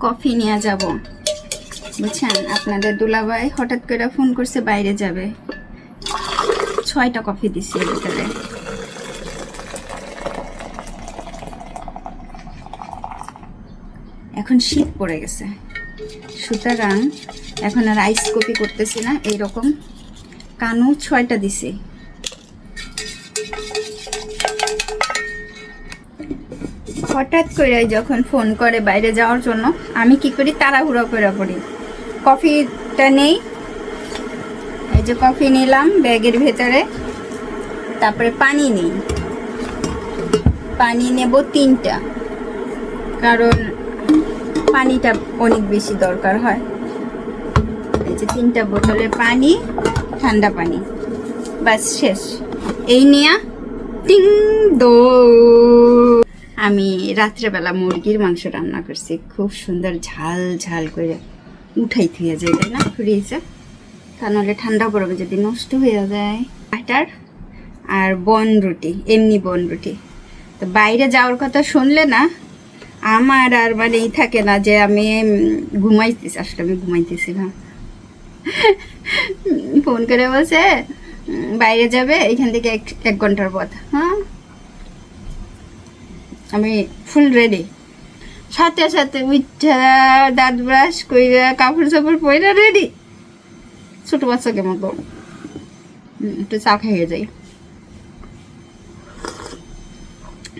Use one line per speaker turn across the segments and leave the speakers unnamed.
Coffee নিয়ে যাব। বুঝছেন? আপনাদের দুলাভাই হঠাৎ করে ফোন করছে, বাইরে যাবে। ছয়টা কফি দিছি ভিতরে। এখন শীত পড়ে গেছে। সুতরাং এখন আর আইস কপি করতেছি না, এইরকম। কানু, ছয়টা দিছি। হঠাৎ করে যখন ফোন করে বাইরে যাওয়ার জন্য, আমি কি করি, তাড়াহুড়ো করে পড়ি। কফিটা নেই। এই যে কফি নিলাম ব্যাগের ভেতরে, তারপরে পানি নেই। পানি নেব তিনটা, কারণ পানিটা অনেক বেশি দরকার হয়। এই যে তিনটা বোতলে পানি, ঠান্ডা পানি। বাস শেষ। এই নিয়া, টিং দো আমি রাত্রেবেলা মুরগির মাংস রান্না করছি। খুব সুন্দর ঝাল ঝাল করে উঠাই থুয়ে যায়, তাই না? ফ্রিজে তা নাহলে ঠান্ডা গরমে যদি নষ্ট হয়ে যায়। আটার আর বন রুটি, এমনি বন রুটি। তো বাইরে যাওয়ার কথা শুনলে না, আমার আর মানে ই থাকে না যে আমি ঘুমাইতেছি। আসলে আমি ঘুমাইতেছি না। ফোন করে বলছে বাইরে যাবে, এখান থেকে এক এক ঘণ্টার পথ। হ্যাঁ? আমি ফুল রেডি সাথে সাথে উঠা দাঁত ব্রাশ কইরা, কাপড় চাপড় পরে রেডি ছোট বাচ্চাকে মতো একটু চা খাইয়ে যাই।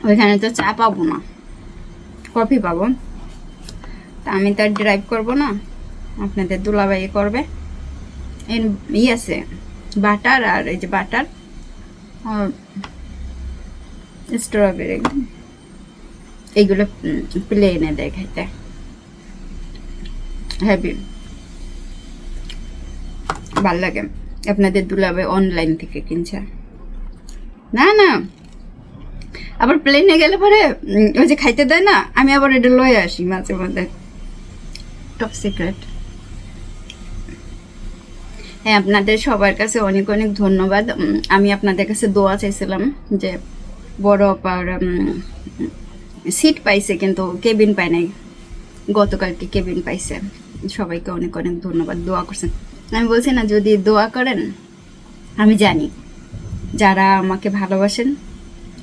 ওইখানে তো চা পাবো না। কফি পাবো। তা আমি তো আর ড্রাইভ করব না। আপনাদের দুলাবাই করবে। এর ই আছে, বাটার আর এই যে বাটার। স্ট্রবেরি এইগুলো প্লেনে দেয় খাইতে হ্যাপি ভালো লাগে। আপনাদের দুলাবে অনলাইন থেকে কিনছে। না না। আবার প্লেনে গেলে পরে ওই যে খাইতে দেয় না, আমি আবার এটা লয়ে আসি মাঝে মধ্যে। টপ সিক্রেট হ্যাঁ আপনাদের সবার কাছে অনেক অনেক ধন্যবাদ। আমি আপনাদের কাছে দোয়া চাইছিলাম যে বড় অপার সিট পাইছে কিন্তু কেবিন পায় নাই। গতকালকে কেবিন পাইছে। সবাইকে অনেক অনেক ধন্যবাদ, দোয়া করছেন। আমি বলছি না, যদি দোয়া করেন, আমি জানি। যারা আমাকে ভালোবাসেন,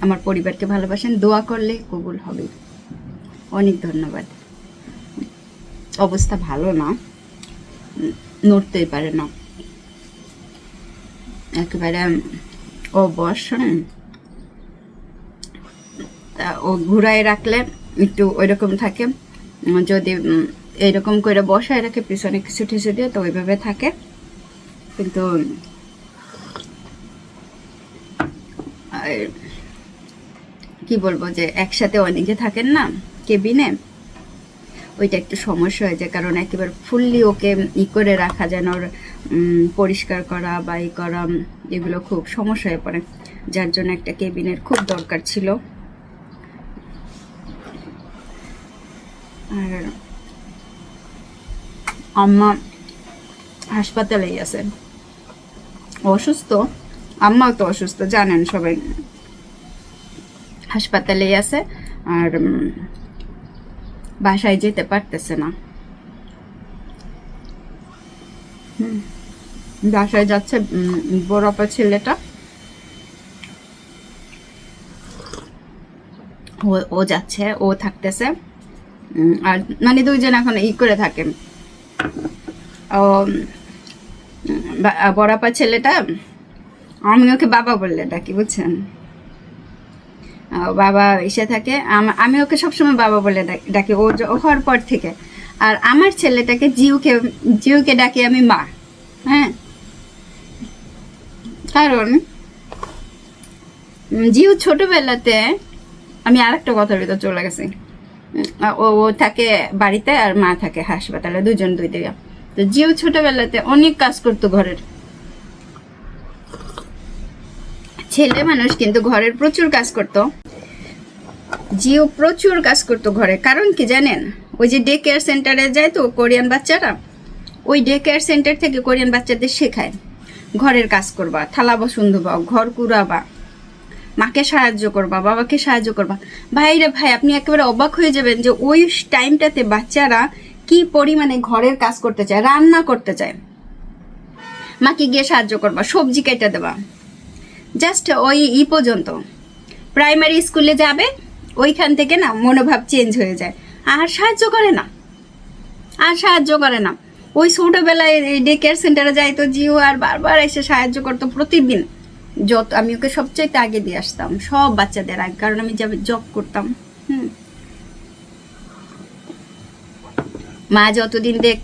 আমার পরিবারকে ভালোবাসেন, দোয়া করলে কবুল হবে। অনেক ধন্যবাদ। অবস্থা ভালো না। নড়তেই পারে না। একেবারে। তা ও ঘুরায় রাখলে একটু ওইরকম থাকে। যদি এইরকম করে বসায় রাখে, পিছনে কিছু ঠেসে দিয়ে, তো ওইভাবে থাকে। কিন্তু কি বলব যে, একসাথে অনেকে থাকেন না, কেবিনে, ওইটা একটু সমস্যা হয়ে যায়। কারণ একেবারে ফুললি ওকে ই করে রাখা, যেন ওর পরিষ্কার করা বা ই করা এগুলো খুব সমস্যা হয়ে পড়ে। যার জন্য একটা কেবিনের খুব দরকার ছিল। আম্মা হাসপাতালেই আছে। অসুস্থ? আম্মাও তো অসুস্থ, জানেন সবাই। হাসপাতালেই আছে আর বাসায় যেতে পারতেছে না। বাসায় যাচ্ছে বড় আপা ছেলেটা। ও যাচ্ছে, ও থাকতেছে। আর মানে দুইজন এখন ই করে থাকে ও উম, বা- বড় আপা ছেলেটা আমি ওকে বাবা বললে ডাকি বুঝছেন? বাবা এসে থাকে আমি ওকে সবসময় বাবা বলে ডাকি ও হওয়ার পর থেকে। আর আমার ছেলেটাকে জিউকে জিউকে ডাকি আমি মা হ্যাঁ? কারণ জিউ ছোটবেলাতে আমি আরেকটা কথার ভিতর চলে গেছি। ও ও থাকে বাড়িতে আর মা থাকে হাসপাতালে, দুজন দুই দিকে। তো জিউ ছোটবেলাতে অনেক কাজ করতো ঘরের। ছেলে মানুষ কিন্তু ঘরের প্রচুর কাজ করতো। জিও প্রচুর কাজ করতো ঘরে। কারণ কি জানেন? ওই যে ডে কেয়ার সেন্টারে যায় তো কোরিয়ান বাচ্চারা, ওই ডে কেয়ার সেন্টার থেকে কোরিয়ান বাচ্চাদের শেখায়। ঘরের কাজ করবা, থালা বসুন ধোবা, ঘর কুড়াবা। মাকে সাহায্য করবা, বাবাকে সাহায্য করবা। ভাই রে ভাই, আপনি একেবারে অবাক হয়ে যাবেন যে ওই টাইমটাতে বাচ্চারা কি পরিমাণে ঘরের কাজ করতে চায়, রান্না করতে চায়। মাকে গিয়ে সাহায্য করবা, সবজি কেটে দেবা। জাস্ট ওই ই পর্যন্ত। প্রাইমারি স্কুলে যাবে, ওইখান থেকে না মনোভাব চেঞ্জ হয়ে যায়। আর সাহায্য করে না। আর সাহায্য করে না। ওই ছোটোবেলায় ডে কেয়ার সেন্টারে যাইতো জিও আর বারবার এসে সাহায্য করতো প্রতিদিন। যত আমি ওকে সবচাইতে আগে দিয়ে আসতাম, সব বাচ্চাদের আগে, কারণ আমি জব করতাম, হুম। মা যতদিন দেখ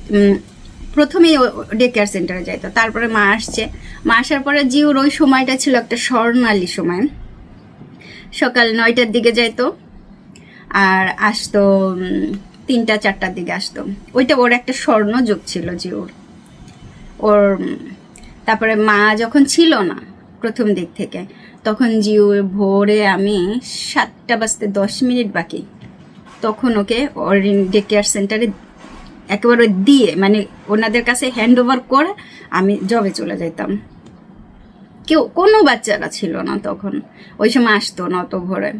প্রথমেই ডে কেয়ার সেন্টারে যাইতো, তারপরে মা আসছে। মা আসার পরে জিওর ওই সময়টা ছিল একটা স্বর্ণালী সময়। সকাল নয়টার দিকে যাইতো, আর আসতো তিনটা, চারটার দিকে আসতো। ওইটা ওর একটা স্বর্ণ যুগ ছিল জিওর। ওর তারপরে মা যখন ছিল না প্রথম দিক থেকে। তখন জিও ভোরে আমি সাতটা বাজতে দশ মিনিট বাকি। তখন ওকে ওর ডে কেয়ার সেন্টারে একেবারে দিয়ে মানে ওনাদের কাছে হ্যান্ড ওভার করে আমি জবে চলে যেতাম কেউ, কোনো বাচ্চারা ছিল না তখন। ওই সময় আসতো না অত ভোরে।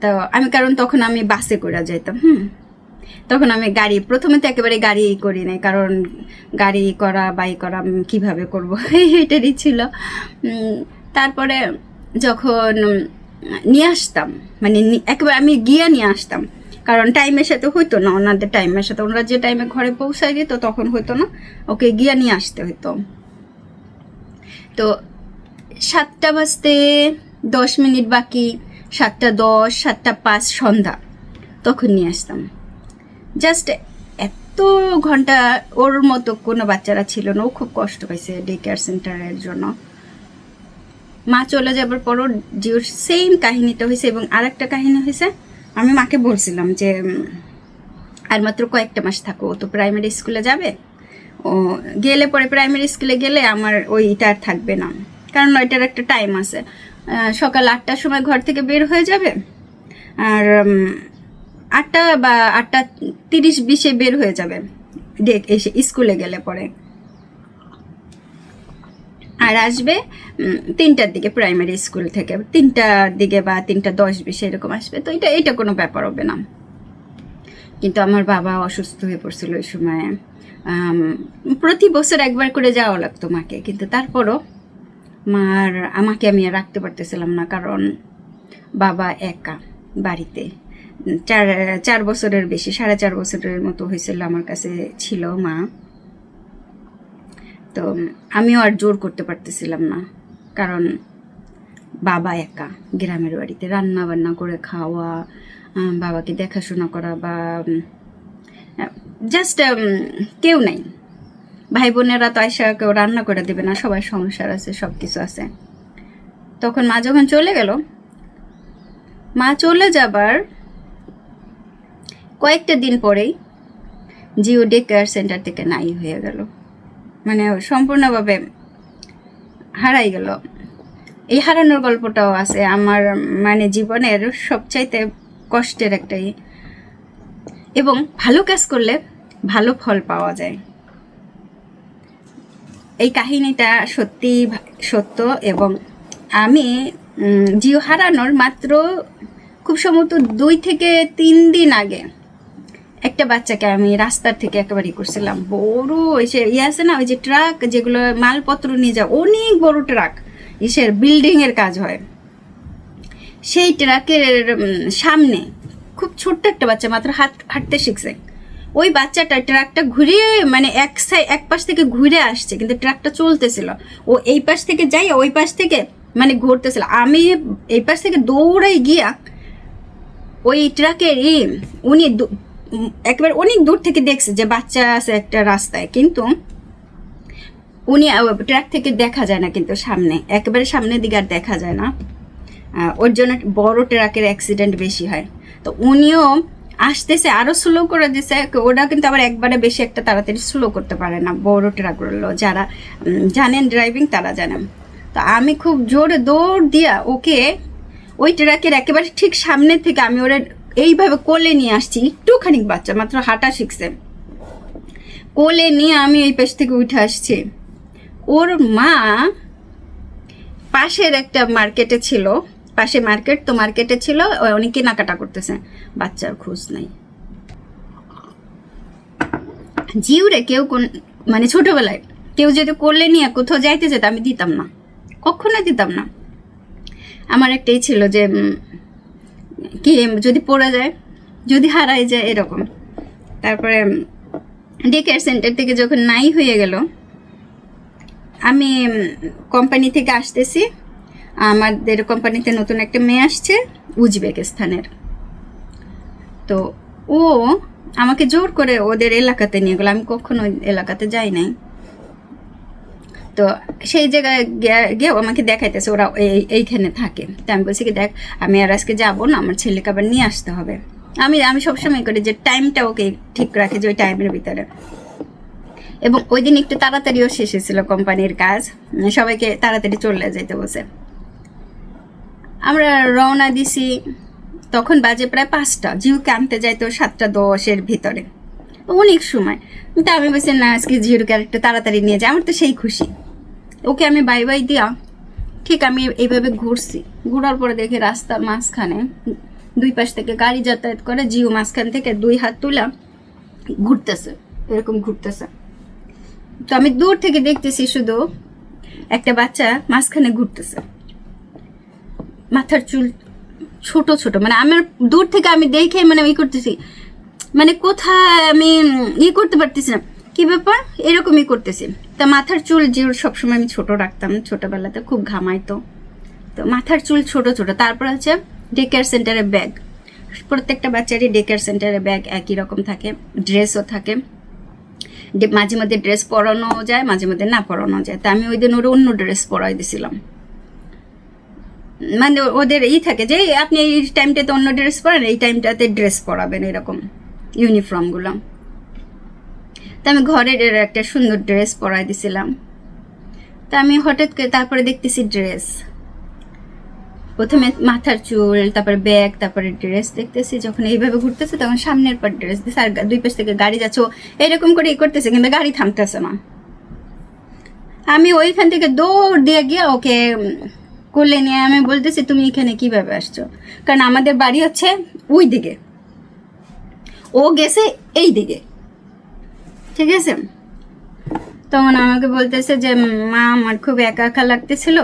তো আমি, কারণ তখন আমি বাসে করে যেতাম হুম। তখন আমি গাড়ি, প্রথমে তো একেবারে গাড়ি করি নাই, কারণ গাড়ি করা, বাই করা কীভাবে করব? এটারই ছিল। তারপরে যখন নিয়ে আসতাম মানে একেবারে আমি গিয়ে নিয়ে আসতাম, কারণ টাইমের সাথে হইতো না, ওনাদের টাইমের সাথে। ওনারা যে টাইমে ঘরে পৌঁছায় দিত, তখন হইতো না, ওকে গিয়ে নিয়ে আসতে হইতো। তো সাতটা বাজতে দশ মিনিট বাকি, সাতটা দশ, সাতটা পাঁচ, সন্ধ্যা, তখন নিয়ে আসতাম। জাস্ট এত ঘণ্টা ওর মতো কোনো বাচ্চারা ছিল না। ও খুব কষ্ট পাইছে ডে কেয়ার সেন্টারের জন্য। মা চলে যাবার পরও জিওর সেম কাহিনীটা হয়েছে এবং আরেকটা কাহিনী হয়েছে আমি মাকে বলছিলাম যে আর মাত্র কয়েকটা মাস থাকো, ও তো প্রাইমারি স্কুলে যাবে। ও গেলে পরে প্রাইমারি স্কুলে গেলে আমার ওইটা আর থাকবে না। কারণ ওইটার একটা টাইম আছে। সকাল আটটার সময় ঘর থেকে বের হয়ে যাবে। আর আটটা বা আটটা তিরিশ বিশে বের হয়ে যাবে। ডেক এসে স্কুলে গেলে পরে। আর আসবে তিনটার দিকে প্রাইমারি স্কুল থেকে। তিনটার দিকে বা তিনটা দশ বিশে এরকম আসবে। তো এটা এটা কোনো ব্যাপার হবে না। কিন্তু আমার বাবা অসুস্থ হয়ে পড়ছিল ওই সময়। প্রতি বছর একবার করে যাওয়া লাগতো মাকে। কিন্তু তারপরও মার, আমাকে আমি রাখতে পারতেছিলাম না। কারণ বাবা একা বাড়িতে। চার চার বছরের বেশি, সাড়ে চার বছরের মতো হয়েছিল আমার কাছে ছিল মা। তো আমিও আর জোর করতে পারতেছিলাম না, কারণ বাবা একা গ্রামের বাড়িতে। রান্না বান্না করে খাওয়া বাবাকে দেখাশোনা করা বা জাস্ট কেউ নাই। ভাই বোনেরা তো আয়সা কেউ রান্না করে দেবে না, সবাই সংসার আছে সব কিছু আছে। তখন মা যখন চলে গেল, মা চলে যাবার কয়েকটা দিন পরেই জিও ডে কেয়ার সেন্টার থেকে নাই হয়ে গেল। মানে সম্পূর্ণভাবে হারাই গেল। এই হারানোর গল্পটাও আছে আমার মানে জীবনের সবচাইতে কষ্টের একটাই। এবং ভালো কাজ করলে ভালো ফল পাওয়া যায়। এই কাহিনীটা সত্যি সত্য এবং আমি জিও হারানোর মাত্র খুব সম্ভবত দুই থেকে তিন দিন আগে একটা বাচ্চাকে আমি রাস্তার থেকে একেবারে করছিলাম। বড় ওই যে ইয়ে আছে না, ওই যে ট্রাক যেগুলো মালপত্র নিয়ে যায় অনেক বড় ট্রাক। ইসের বিল্ডিং এর কাজ হয়। সেই ট্রাকের সামনে খুব ছোট্ট একটা বাচ্চা মাত্র হাত হাঁটতে শিখছে। ওই বাচ্চাটা ট্রাকটা ঘুরিয়ে মানে এক সাইড এক পাশ থেকে ঘুরে আসছে, কিন্তু ট্রাকটা চলতেছিল। ও এই পাশ থেকে যাই ওই পাশ থেকে মানে ঘুরতেছিল। আমি এই পাশ থেকে দৌড়াই গিয়া ওই ট্রাকের উনি একেবারে অনেক দূর থেকে দেখছে যে বাচ্চা আছে একটা রাস্তায়, কিন্তু উনি ট্র্যাক থেকে দেখা যায় না কিন্তু সামনে, একেবারে সামনের দিকে আর দেখা যায় না। ওর জন্য বড় ট্রাকের অ্যাক্সিডেন্ট বেশি হয়। তো উনিও আসতেছে, আরও স্লো করে দিছে ওরা কিন্তু আবার একবারে বেশি একটা তাড়াতাড়ি স্লো করতে পারে না, বড় ট্রাকগুলো। যারা জানেন ড্রাইভিং তারা জানেন তো আমি খুব জোরে দৌড় দিয়া ওকে ওই ট্রাকের একেবারে ঠিক সামনে থেকে আমি ওরা এইভাবে কোলে নিয়ে আসছি, একটুখানি বাচ্চা, মাত্র হাঁটা শিখছে। কোলে নিয়ে আমি এই পেশ থেকে উঠে আসছি। ওর মা পাশের একটা মার্কেটে ছিল। পাশে মার্কেট, তো মার্কেটে ছিল অনেক কেনাকাটা করতেছে। বাচ্চার খোঁজ নাই। জিউরে কেউ কোন মানে ছোটবেলায় কেউ যদি করলে নিয়ে কোথাও যাইতে যেত, আমি দিতাম না। কখনো দিতাম না। আমার একটাই ছিল যে কি, যদি পড়ে যায়, যদি হারাই যায়, এরকম। তারপরে ডে কেয়ার সেন্টার থেকে যখন নাই হয়ে গেল, আমি কোম্পানি থেকে আসতেছি। আমাদের কোম্পানিতে নতুন একটা মেয়ে আসছে, উজবেকিস্তানের। তো ও আমাকে জোর করে ওদের এলাকাতে নিয়ে গেলো। আমি কখনো এলাকাতে যাই নাই। তো সেই জায়গায় গিয়ে- গিয়েও আমাকে দেখাইতেছে, ওরা এই- এইখানে থাকে। তো আমি বলছি কি, দেখ, আমি আর আজকে যাব না, আমার ছেলেকে আবার নিয়ে আসতে হবে। আমি আমি সবসময় করি যে টাইমটা ওকে ঠিক রাখি যে ওই টাইমের ভিতরে। এবং ওই দিন একটু তাড়াতাড়িও শেষ হয়েছিল কোম্পানির কাজ। সবাইকে তাড়াতাড়ি চলে যেতে বসে আমরা রওনা দিছি, তখন বাজে প্রায় পাঁচটা। জিউকে আনতে যাইতো সাতটা দশের ভিতরে। অনেক সময়। তা আমি বলছি, না, আজকে জিউকে আর একটু তাড়াতাড়ি নিয়ে যাই আমার তো সেই খুশি। ওকে আমি বাই বাই দিয়া, ঠিক আমি এইভাবে ঘুরছি। ঘোরার পরে দেখি রাস্তার মাঝখানে দুই পাশ থেকে গাড়ি যাতায়াত করে, জিও মাঝখান থেকে দুই হাত তুলা ঘুরতেছে, এরকম ঘুরতেছে। তো আমি দূর থেকে দেখতেছি শুধু একটা বাচ্চা মাঝখানে ঘুরতেছে। মাথার চুল ছোট ছোট মানে আমার দূর থেকে আমি দেখে মানে ই করতেছি মানে কোথায় আমি ই করতে পারতেছি না। কি ব্যাপার? এরকমই করতেছি। তা মাথার চুল যে সবসময় আমি ছোট রাখতাম, ছোটবেলাতে খুব ঘামাইতো। তো মাথার চুল ছোট ছোট। তারপর হচ্ছে ডে কেয়ার ব্যাগ প্রত্যেকটা বাচ্চারই ডে কেয়ার সেন্টারে ব্যাগ একই রকম থাকে ড্রেসও থাকে। মাঝে মধ্যে ড্রেস পরানো যায়, মাঝে মধ্যে না পরানো যায়। তা আমি ওই দিন ওর অন্য ড্রেস পরাই দিছিলাম। মানে ওদের ই থাকে যে আপনি এই টাইমটাতে অন্য ড্রেস পরেন, এই টাইমটাতে ড্রেস পরাবেন, এরকম ইউনিফর্মগুলো তা আমি ঘরের এর একটা সুন্দর ড্রেস পরাই দিছিলাম। তা আমি হঠাৎ করে তারপরে দেখতেছি ড্রেস প্রথমে মাথার চুল, তারপরে ব্যাগ তারপরে ড্রেস দেখতেছি। যখন এইভাবে ঘুরতেছে তখন সামনের পর ড্রেস দিচ্ছে আর দুই পাশ থেকে গাড়ি যাচ্ছে। এরকম করে ই করতেছে কিন্তু গাড়ি থামতেছে না। আমি ওইখান থেকে দৌড় দিয়ে গিয়ে ওকে কোলে নিয়ে আমি বলতেছি, তুমি এখানে কীভাবে আসছো? কারণ আমাদের বাড়ি হচ্ছে ওই দিকে। ও গেছে এই দিকে। ঠিক আছে? তখন আমাকে বলতেছে যে, মা আমার খুব একা একা লাগতেছিল।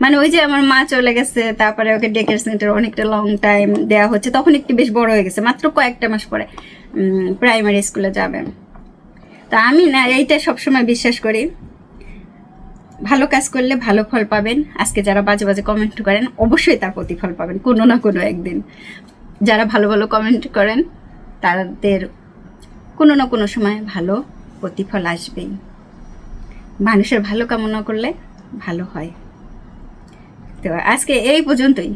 মানে ওই যে আমার মা চলে গেছে, তারপরে ওকে ডেকের সেন্টার অনেকটা লং টাইম দেওয়া হচ্ছে। তখন একটু বেশ বড় হয়ে গেছে, মাত্র কয়েকটা মাস পরে প্রাইমারি স্কুলে যাবে। তা আমি না, এইটা সবসময় বিশ্বাস করি। ভালো কাজ করলে ভালো ফল পাবেন। আজকে যারা বাজে বাজে কমেন্ট করেন, অবশ্যই তার প্রতিফল পাবেন, কোনো না কোনো একদিন। যারা ভালো ভালো কমেন্ট করেন, তাদের কোনো না কোনো সময় ভালো প্রতিফল আসবেই। মানুষের ভালো কামনা করলে ভালো হয়। তো আজকে এই পর্যন্তই।